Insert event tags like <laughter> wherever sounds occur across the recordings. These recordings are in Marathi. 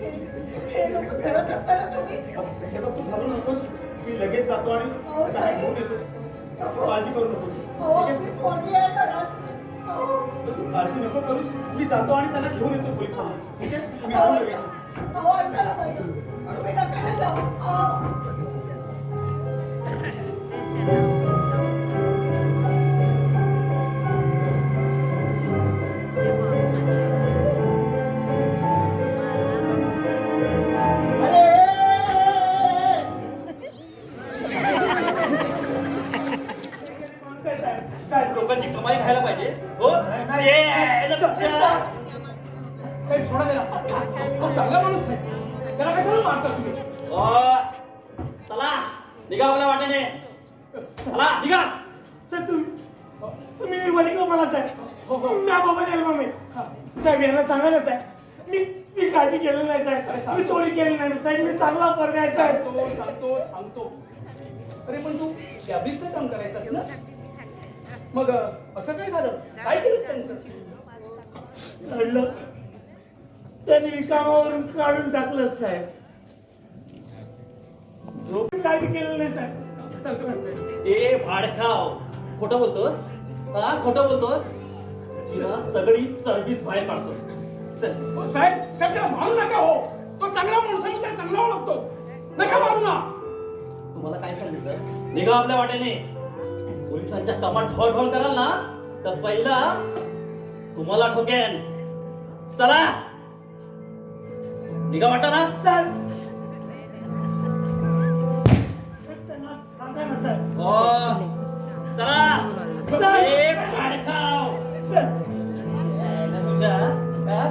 हे लोक घरात असताना तुम्ही? हे बघ, तू घालू नकोस. मी लगेच जातो आणि त्याला घेऊन येतो. तू काळजी करू नकोस. अहो ठीक आपली आहे? पोरगी आहे घरात. अहो तू काळजी नको करूस. मी जातो आणि त्याला घेऊन येतो पोलिसांना. ठीक आहे? मी अहो, आलो लगेच. अहो ऐका ना माझं तुम्ही नका ना जाऊ. अहो लोकांची कमाई खायला पाहिजे. हो? साहेब सोडा त्याला. चांगला माणूस आहे. त्याला कशाला मारता तुम्ही? ओ, चला निघा आपल्या वाटेने. चला निघा. तुम्ही तुम्ही निर्मली का मला साहेब. म्या बाबा निर्मळ मी साहेब यांना सांगा ना साहेब. मी मी काही केलेलं नाही साहेब. मी चोरी केली नाही साहेब. मी चांगला वर्ग आहे साहेब. सांगतो सांगतो सांगतो. अरे पण तू कॅबिसचं काम करायचं असेल ना? मग असं काय झालं? काय केलं त्यांचं? घडलं त्यांनी मी कामावरून काढून टाकलं साहेब. झोप काय बी केलेलं नाही साहेब. ए भाडखाव खोटं बोलतोस? हा खोटं बोलतोस? तुला सगळी चरबीच बाहेर काढतो हो, साहेब साहेब त्याला मारू नका हो. तो चांगला माणूस चांगला ओळखतो. नका मारू ना. तुम्हाला काय सांगितलं? निघा आपल्या वाटेने. पोलिसांच्या कमांड ढोळ कराल ना तर पहिला तुम्हाला ठोकेन चला निघा वाटा ना साहेब ओ चला ए, भाडखाव साहेब यायला तुझ्या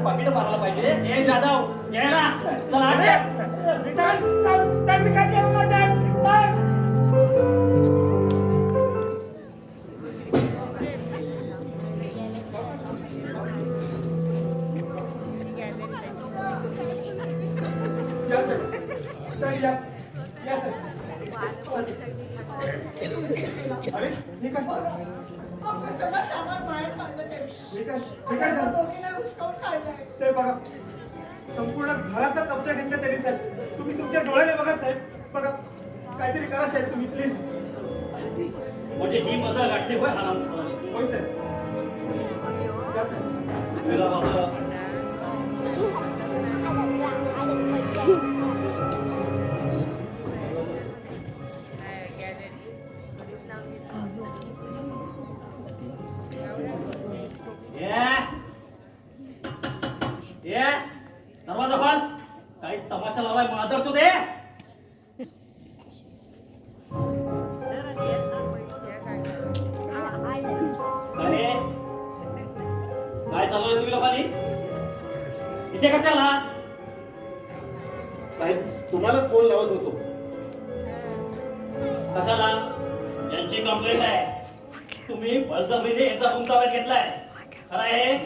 पाकिट मारायला पाहिजे जाधव चला साहेब बघा संपूर्ण घराचा कब्जा घेतला त्यांनी साहेब तुम्ही तुमच्या डोळ्याने बघा साहेब. बघा काहीतरी करा साहेब. तुम्ही प्लीज म्हणजे ही मजा गाठली होय हराम होय साहेब साहेब तुम्हालाच फोन लावत होतो. कशाला? यांची कंप्लेंट आहे. तुम्ही बळजबरीने यांचा रूम ताब्यात घेतलाय. खरं आहे?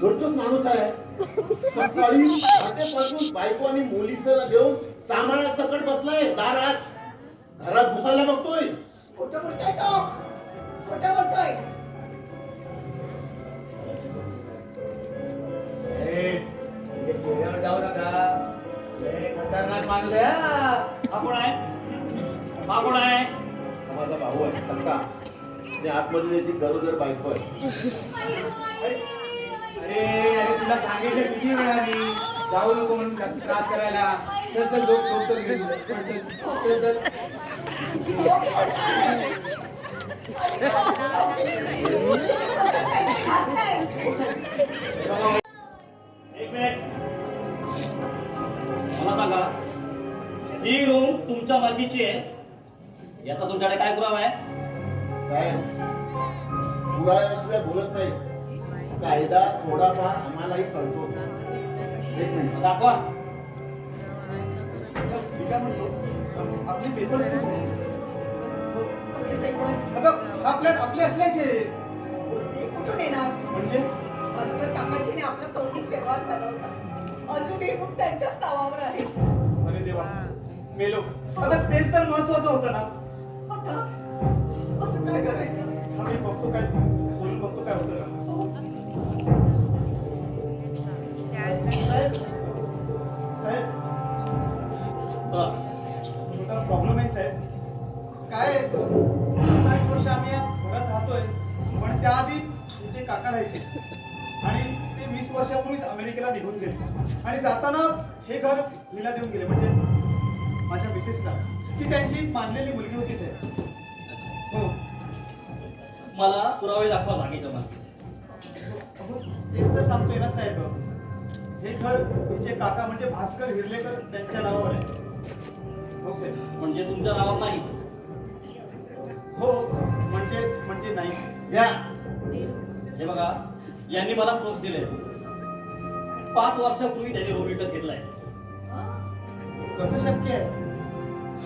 घरचोच माणूस आहे. सकाळी पहाटेपासून बायको आणि मुलीसला घेऊन सामाना सकट बसलाय दारात. घरात घुसायला बघतोय. खोटं बोलतोय तो. खोटं बोलतोय. खतरनाक आहे हा. कोण आहे. हा कोण आहे माझा भाऊ आहे सक्का आणि आतमध्ये त्याची गरोदर बायको आहे. अरे अरे तुला सांगितलं किती वेळा मी जाऊ नको म्हणून त्रास करायला. चल चल झोप झोप चल. एक मिनिट. मला सांगा. ही रूम तुमच्या मालकीची आहे. याचा तुमच्याकडे काय पुरावा आहे? साहेब पुराव्याशिवाय बोलत नाही. कायदा थोडाफार आम्हालाही कळतो. एक मिनिट. दाखवा. मी काय म्हणतो. आपले papers अगं आपल्या आपले असल्याचे. कुठून येणार? म्हणजे? काकाशीने आपला तोंडीच व्यवहार झाला. होता अजूनही मग त्यांच्याच नावावर आहे. अरे देवा. मेलो. आता तेच तर महत्वाचं होतं ना. आता काय करायचं? आम्ही बघतो काय बोलून बघतो काय होतं. ना साहेब. साहेब छोटा प्रॉब्लेम आहे साहेब. काय सत्तावीस वर्ष आम्ही या घरात राहतोय पण त्याआधी तिचे काका राहायचे. वर्षापूर्वीच अमेरिकेला निघून गेले. आणि जाताना हे घर हिला देऊन गेले. म्हणजे माझ्या मिसेसला. ती त्यांची मानलेली मुलगी होती साहेब. हो. मला पुरावे दाखवा मालकीचे. अहो, तेच तर सांगतोय ना साहेब. हे घर हिचे काका म्हणजे भास्कर हिरलेकर त्यांच्या नावावर आहे. हो साहेब. म्हणजे तुमच्या नावावर नाही. हो म्हणजे म्हणजे नाही. घ्या हे बघा. यांनी मला प्रोस दिले. पाच वर्षापूर्वी त्यांनी रूम विकत घेतलाय. कसं शक्य आहे?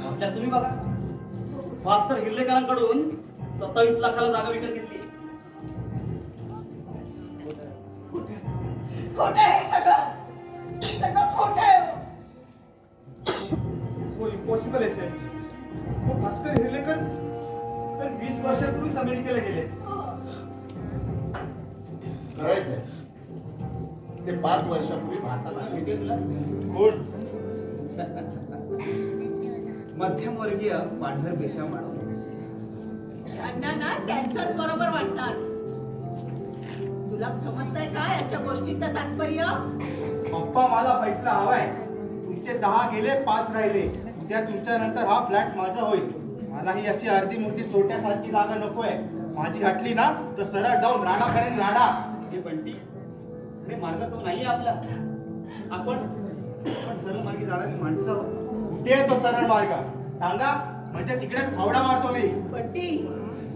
आपल्यास तुम्ही बघा. भास्कर हिर्लेकरांकडून सत्तावीस लाखाला जागा विकत घेतली. खोटं आहे सगळं? सगळं खोटं आहे? हो. हो इम्पॉसिबल आहे साहेब हो भास्कर हिरलेकर तर वीस वर्षापूर्वीच अमेरिकेला गेले. करायचंय. ते पाच वर्षापूर्वी भासाला माहिती कोण? <laughs> मध्यमवर्गीय पांढर पेशा मानव ना त्यांचंच बरोबर वाटणार. तुला समजतंय का यांच्या गोष्टीचं तात्पर्य? पप्पा मला फैसला हवाय. तुमचे दहा गेले पाच राहिले. उद्या तुमच्या नंतर हा फ्लॅट माझा होईल. मला ही अशी अर्धी मूर्ती छोट्यासारखी जागा नकोय. माझी हटली ना तर सरळ जाऊन राडा करेन राडा. हे बंटी. अरे मार्ग तो नाही आपला. आपण आपण सरळ मार्गी जाणारी माणसं आहोत. कुठे आहे तो सरळ मार्ग? सांगा. म्हणजे तिकडेच फावडा मारतो मी. बट्टी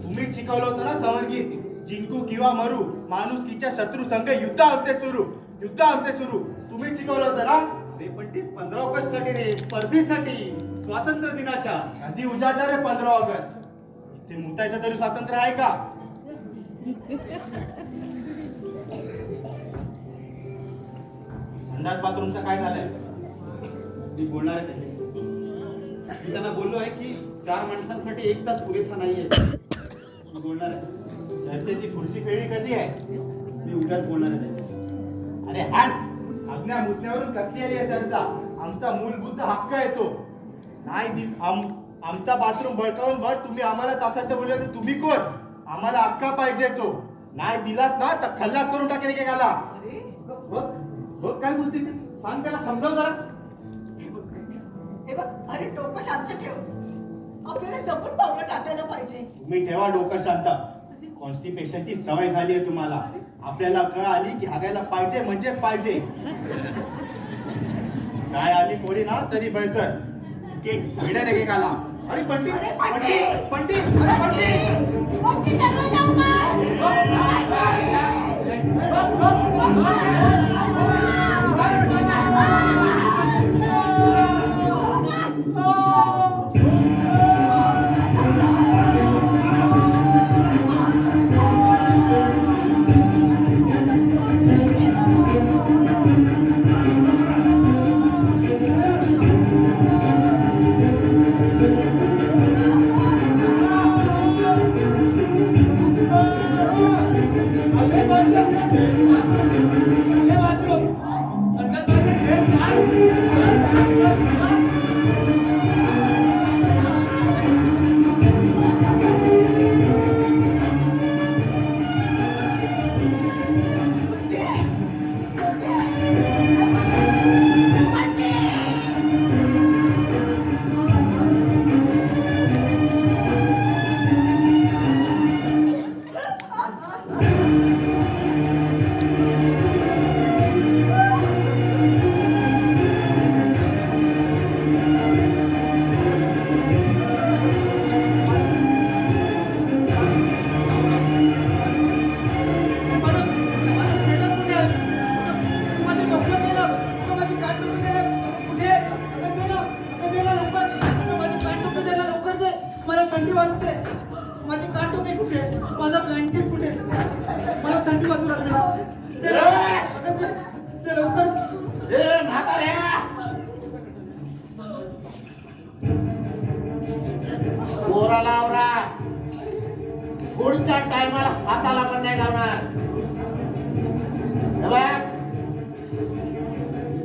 तुम्हीच शिकवलं होतं ना समर्गित जिंकू किंवा मरू माणुसकीच्या शत्रू संघ युद्ध आमचे सुरू. युद्ध आमचे सुरू. तुम्हीच शिकवलं होतं ना? अरे पण ते पंधरा ऑगस्टसाठी रे स्पर्धेसाठी स्वातंत्र्य दिनाच्या. कधी उजाडणार आहे पंधरा ऑगस्ट? ते मुतायचं तरी स्वातंत्र्य आहे का? अंदाज बाथरूमचा काय झालंय? मी बोलणार आहे. त्यांच्याशी. मी त्यांना बोललो आहे की चार माणसांसाठी एक तास पुरेसा नाहीये. मी बोलणार आहे. चर्चेची पुढची पेढी कधी आहे? मी उद्याच बोलणार आहे त्यांच्याशी. अरे हाट आज्ञा मुद्द्यावरून कसली आली आहे चर्चा? आमचा मूलभूत हक्क आहे तो. नाही दिल आम आमचा बाथरूम बळकावून भर. तुम्ही आम्हाला तासाच्या बोलले तर तुम्ही कोण? आम्हाला हक्का पाहिजे तो. नाही दिलात ना? तर खल्लास करून टाकेल की गाला बघ काय बोलते ते. सांग त्याला समजाव जरा. हे बघ अरे डोकं शांत ठेव. आपल्याला जपून पावलं टाकायला पाहिजे. तुम्ही ठेवा डोकं शांत. कॉन्स्टिपेशनची सवय झाली आहे तुम्हाला. आपल्याला कळ आली की हागायला पाहिजे म्हणजे पाहिजे. काय आली पोरी ना तरी बेहतर केक एकेकाला अरे पंटी अरे पंटी! पंटी अरे दरवाजा उघड! माझं लागली लावरा पुढच्या टायमाला हाताला पण नाही लावणार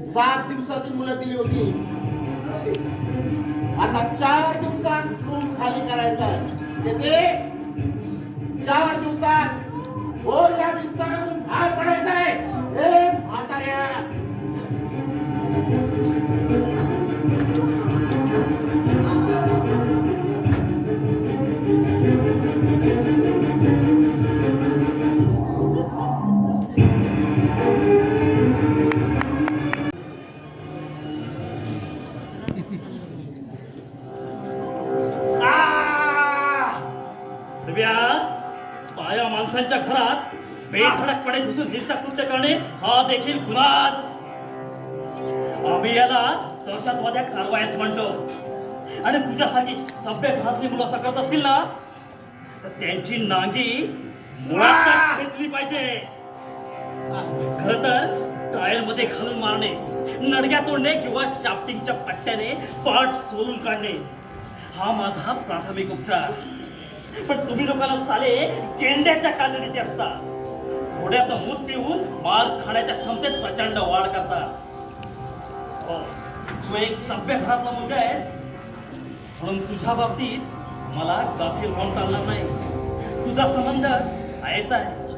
सात दिवसाची मुलं दिली होती. आता चार दिवसात रूम खाली करायचा ते म्हणजे ते चार दिवसात हो या विस्तारातून बाहेर पडायचं आहे हे म्हाताऱ्या! तुझ्यासारखी सभ्य घरातली मुलं असं करत असतील ना तर त्यांची नांगी मुळात खेचली पाहिजे. खर तर टायरमध्ये घालून मारणे नडग्या तोडणे किंवा शाफ्टिंगच्या पट्ट्याने पाठ सोलून काढणे हा माझा प्राथमिक उपचार. पण तुम्ही लोकांना साले गेंड्याच्या कातडीचे असता. घोड्याचं मूत पिऊन मार खाण्याच्या क्षमतेत प्रचंड वाढ करता. हो, तू एक सभ्य घरातला मुलगा आहेस. म्हणून तुझ्या बाबतीत मला गाफील होऊन चालणार नाही. तुझा संबंध आहेस आहे.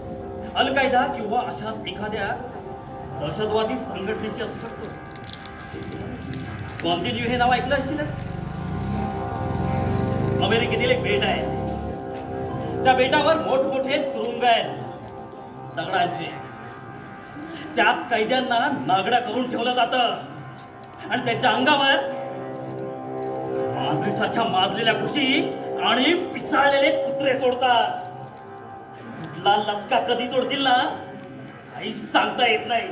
अल कायदा किंवा अशाच एखाद्या दहशतवादी संघटनेशी असू शकतो. कॉन्टिन्यू हे नाव ऐकलं असशीलच. अमेरिकेतील एक बेट आहे. त्या बेटावर मोठमोठे तुरुंग आहेत. दगडांचे. त्यात कैद्यांना नागडा करून ठेवलं जातं. आणि त्यांच्या अंगावर मांजरीसारख्या माजलेल्या खुशी आणि पिसाळलेले कुत्रे सोडतात. कुठला लचका कधी तोडतील ना काही सांगता येत नाही.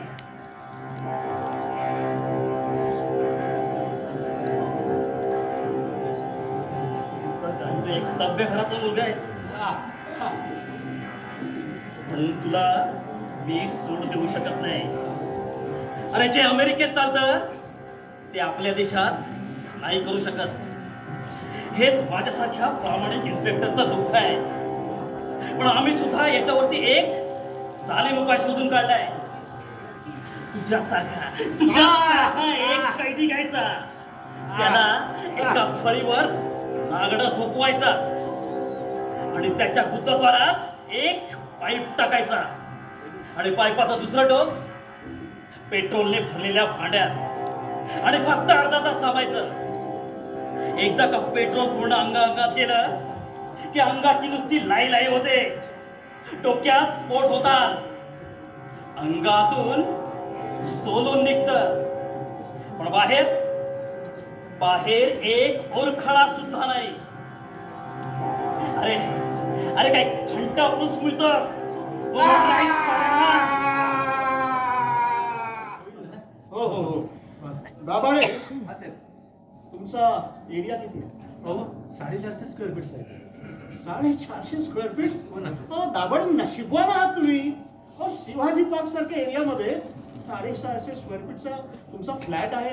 एक सभ्य घरातला मुलगा आहेस. म्हणून तुला मी सूट देऊ शकत नाही. अरे जे अमेरिकेत चालतं ते आपल्या देशात नाही करू शकत. हेच माझ्यासारख्या प्रामाणिक इन्स्पेक्टरचं दुःख आहे. पण आम्ही सुद्धा याच्यावरती एक चालेल उपाय शोधून काढलाय. तुझ्यासारखा तुझ्यासारखा एक कैदी घ्यायचा. त्याला एका फळीवर नागड सोपवायचा. आणि त्याच्या गुत्तद्वारात एक पाईप टाकायचा. आणि पाईपाचा दुसरा टोक पेट्रोलने भरलेल्या भांड्यात. आणि फक्त अर्धा तास थांबायचं. एकदा का पेट्रोल पूर्ण अंगा अंगात गेलं की अंगाची नुसती लाई लाई होते. डोक्यात स्फोट होतात. अंगातून सोलून निघत. पण बाहेर बाहेर एक ओरखडा सुद्धा नाही. अरे अरे काय घंटा पुरुष मिळतं हो हो हो. तुमचा एरिया किती आहे? अहो साडेचारशे स्क्वेअर फीट साहेब. साडेचारशे स्क्वेअर फीट हो ना. हो दाबाळे नशिबवान आहात तुम्ही. हो शिवाजी पार्क सारख्या एरियामध्ये साडेचारशे स्क्वेअर फीटचा तुमचा फ्लॅट आहे.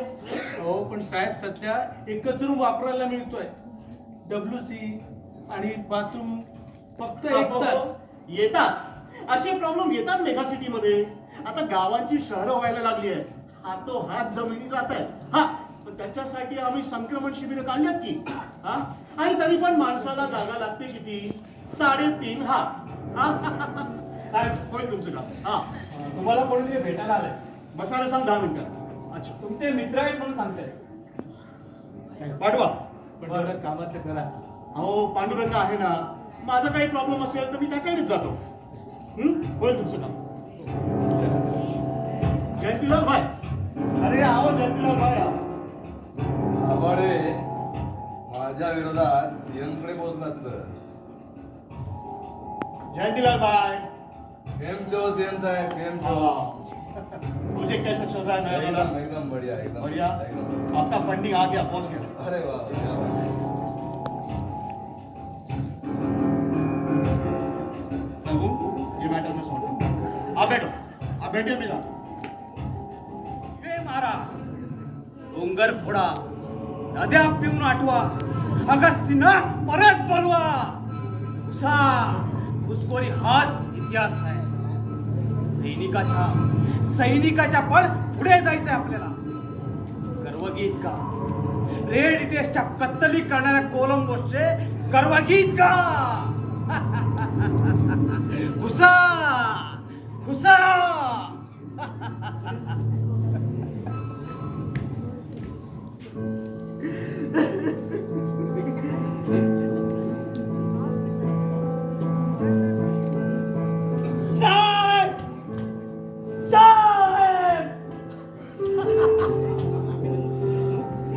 हो पण साहेब सध्या एकच रूम वापरायला मिळतोय. डब्ल्यू सी आणि बाथरूम फक्त एक हो, तास. हो. येतात. असे प्रॉब्लेम येतात मेगा सिटीमध्ये आता गावांची शहरं व्हायला लागली आहे हातो हात जमिनी जात आहेत. हा त्याच्यासाठी आम्ही संक्रमण शिबिर काढल्यात की? हा? आणि तरी पण माणसाला जागा लागते किती? साडेतीन हात हा? साहेब होय तुमचं काम हा. तुम्हाला कोणी तरी भेटायला आलंय? बसायला सांग दहा मिनिटं. अच्छा. तुमचे मित्र आहेत म्हणून सांगताय. पाठवा. पण एवढं कामाचं करा. अहो पांडुरंग आहे ना. माझा काही प्रॉब्लेम असेल तर मी त्याच्याकडेच जातो. हं? होय तुमचं काम जयंतीलाल भाई. अरे आहो जयंतीलाल भाई आहो. आभाळे माझ्या विरोधात सीएम कडे पोहोचलात तर. जयंतीलाल भाई. केम छो सीएम साहेब केम छो। मुझे कैसे चल रहा है एकदम एकदम बढ़िया एकदम बढ़िया। आपका फंडिंग आ गया पहुँच गया। अरे वाह प्रभु ये मैटर मैं सुन आप बैठो आप बैठिए मेरा हे मारा डोंगर फोडा नद्या पिऊन आठवा. अगस्तीनं परत बनवा घुसा घुसखोरी हाच इतिहास आहे. सैनिकाच्या सैनिकाच्या पण पुढे जायचंय आपल्याला. गर्वगीत का? रेड टेस्टच्या कत्तली करणाऱ्या कोलंबोसचे गर्वगीत का? <laughs> घुसा घुसा!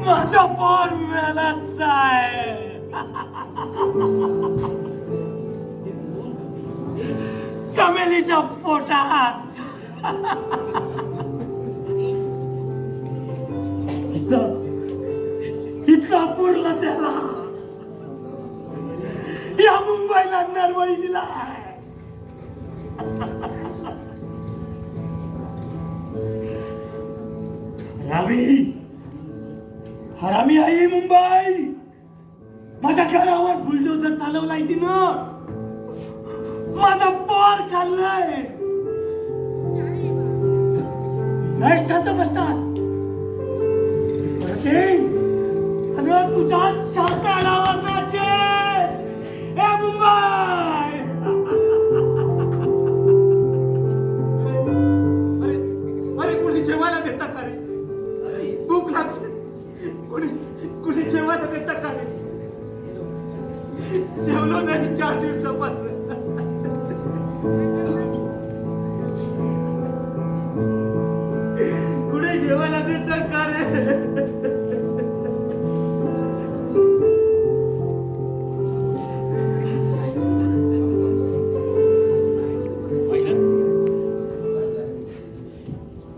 माझा पोर मेला साहेब. चमेलीच्या पोटात. इतका पुरला त्याला. या मुंबईला नरवळी दिला रावी बाई! माझ्या घरावर बुलडोजर चालवलाय तिनं. माझा पोर खाल्लाय. नाही शांत बसतात परत येईन. आणि तुझ्या जेवलो नाही चार दिवसापासून जेवायला देता का रे?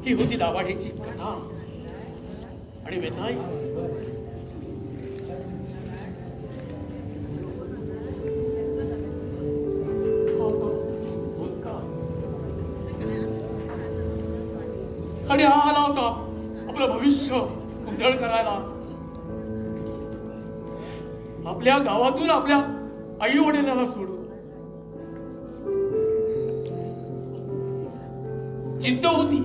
ही होती दावाडीची उजळ करायला. आपल्या गावातून आपल्या आई वडिलांना सोडून. जिद्द होती.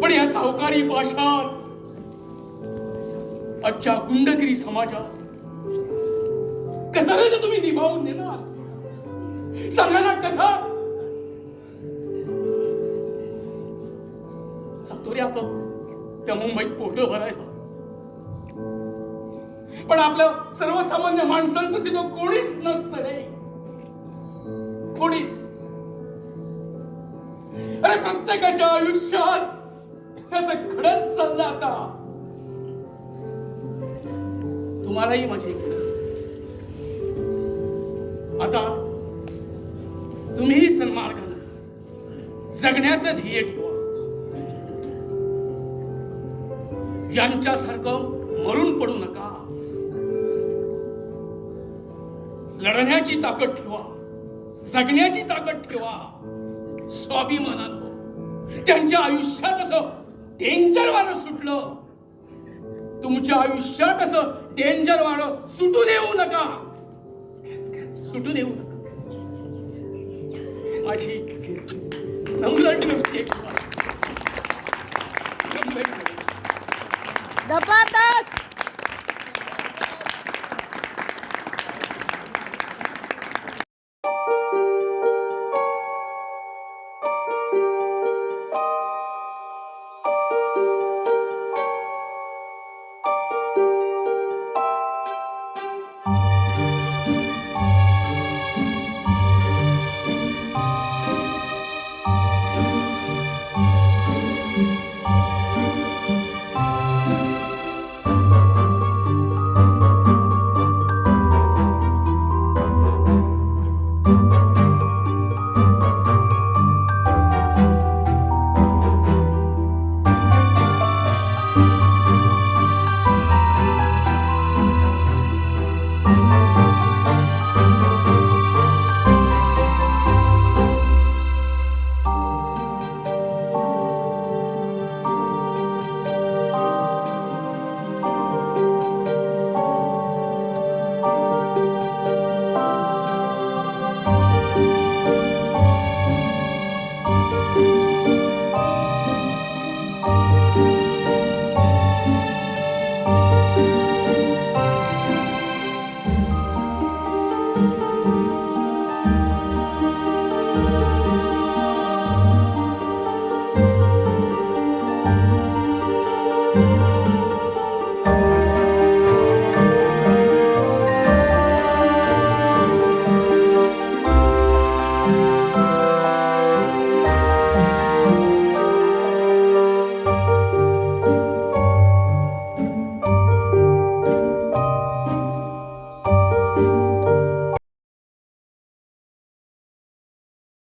पण या सावकारी पाशात आजच्या गुंडगिरी समाजात कसं तुम्ही निभावून देणार? सगळ्यांना कसा? त्या मुंबईत पोट भरायचं पण आपलं सर्वसामान्य माणसांचं तिथं कोणीच नसतं रे. कोणीच. अरे प्रत्येकाच्या आयुष्यात असं घडत चाललं आता. तुम्हालाही माझी आता तुम्हीही सन्मार्गानं जगण्याचं ध्येय ठेवा. यांच्यासारखं मरून पडू नका. लढण्याची ताकद ठेवा. जगण्याची ताकद ठेवा. स्वाभिमानानं. त्यांच्या आयुष्यात असं डेंजर वारं सुटलं. तुमच्या आयुष्यात असं डेंजर वारं सुटू देऊ नका. सुटू देऊ नका. माझी नम्र विनंती Zapatas!